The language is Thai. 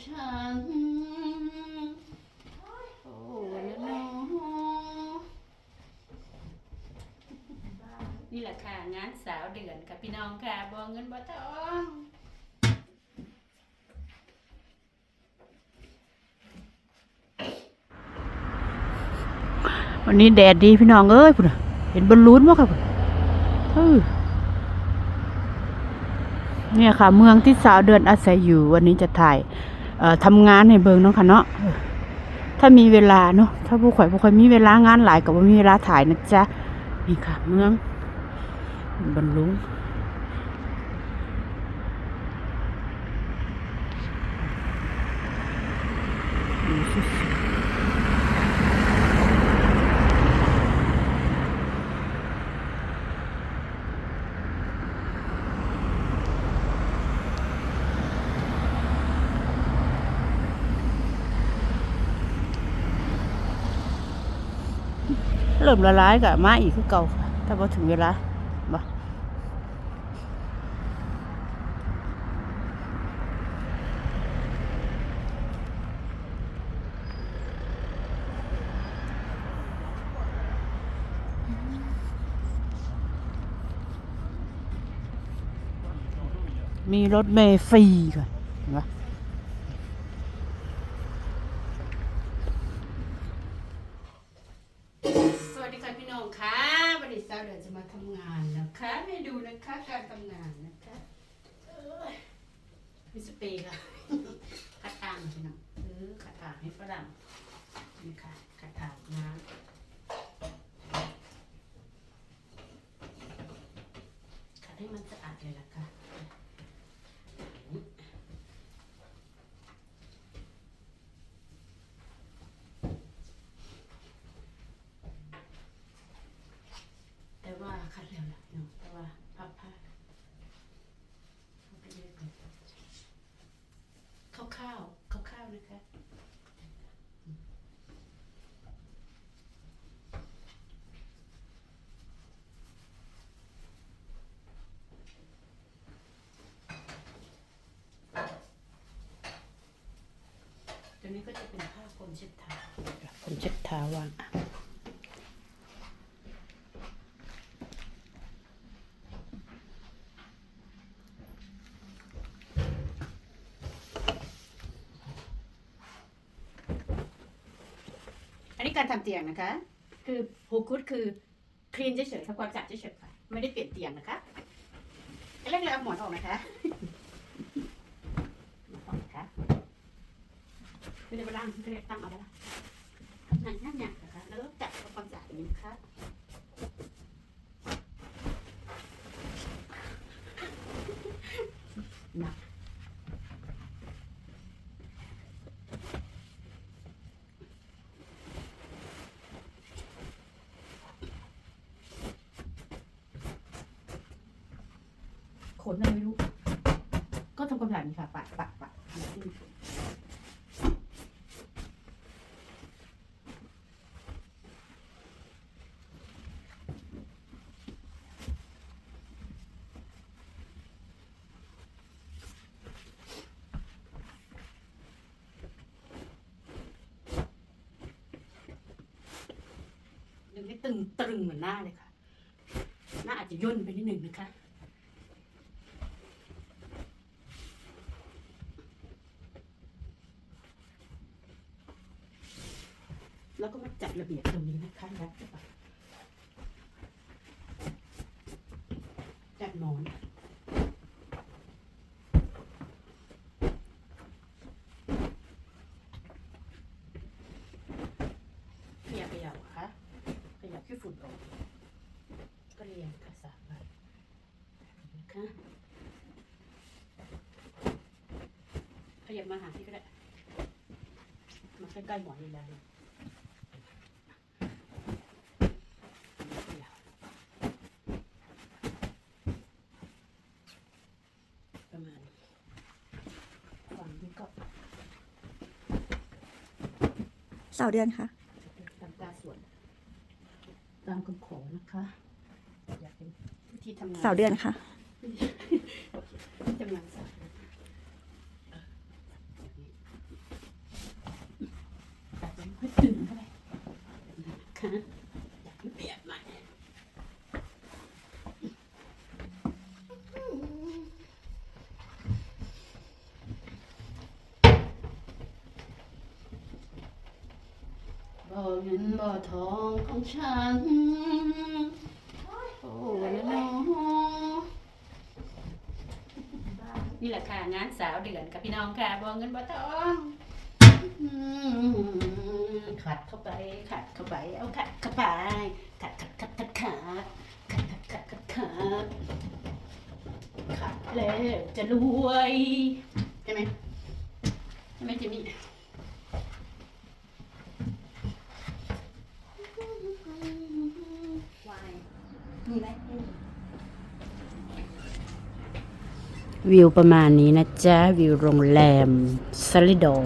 ฉัน โอ้นะน้องนี่แหละค่ะ งานสาวเดือนกับพี่น้องค่ะบอเงินบ่ทองวันนี้แดดดีพี่น้องเอ้ยพุ่นเห็นบอลลูนมั้งครับเออเนี่ยค่ะ เมืองที่สาวเดือนอาศัยอยู่วันนี้จะถ่าย ทำงานให้เบิงเนาะค่ะเนาะเออถ้ามีเวลาเนาะถ้าผู้ข่อยผู้ข่อยมีเวลางานหลายกับว่ามีเวลาถ่ายนะจ๊ะนี่ค่ะเมืองบอลลูนดูสุด เริ่มละลายกับมาอีกคือเก่าค่ะ ถ้าพอถึงเวลาบ่มีรถเมล์ฟรีค่ะเห็นปะ สวัส ดีค่ะพี่น้องค่ะวันนี้สาวเดือนจะมาทำงานนะคะให้ดูนะคะการทำงานนะคะเอ้ยมีสเปรย์ค่ะขัดอ่างพี่น้องเออขัดอ่างให้ฝรั่งนี่ค่ะขัดอ่างน้ำขัดให้มันสะอาดเลยล่ะค่ะ แต่ว่าคัดแล้วล่ะเนาะแต่ว่าพับผ้าเอาไปเรื่อยก่อนคร่าวๆคร่าวๆนะคะตัว นี้ก็จะเป็นผ้าคนเช็ดเท้าผมเช็ดเท้าวางอะอันนี้การทำเตียงนะคะ คือฮูกุดคือคลีนเฉยๆทำความสะอาดเฉยๆค่ะ ไม่ได้เปลี่ยนเตียงนะคะแรกๆเอาหมอนออกนะคะหมอนออกนะคะ ไม่ได้ไปล้างไม่ได้ตั้งเอาไว้ละนั่งนั่งอย่างนะคะแล้วก็จัดทำความสะอาดอย่างนี้นะคะหนักขนอะไรไม่รู้ ก็ทำความสะอาดนี่ค่ะปะปะปะอย่างที่ดึงให้ ตึงตรึงเหมือนหน้าเลยค่ะ หน้าอาจจะย่นไปนิดหนึ่งนะคะ แล้วก็มาจัดระเบียบตรงนี้นะคะแล้วจัดหมอนขยับขยับค่ะขยับขี้ฝุ่นออกก็เรียงค่ะสามใบนะคะข ยับมาหาที่ก็ได้มาใกล้ๆหมอนนี่แล้วประมาณฝั่งนี้ก็สาวเดือนค่ะตามตาส่วน ตามคำขอนะคะอยากเป็นวิธีทำงานสาวเดือนค่ะโอเควิธีทำงานสา บ่อเงินบ่อทองของฉัน โอ้นะน้องนี่แหละค่ะงานสาวเดือนกับพี่น้องค่ะบ่อเงินบ่อทอง ขัดเข้าไป ขัดเข้าไป เอาขัดเข้าไป ขัดขัดขัดขัดขัดขัดขัดขัดขัดขัดขัดแล้วจะรวยใช่ไหมใช่ไหมจิมมี่มีไหมวิวประมาณนี้นะจ๊ะ วิวโรงแรมซาลิดอ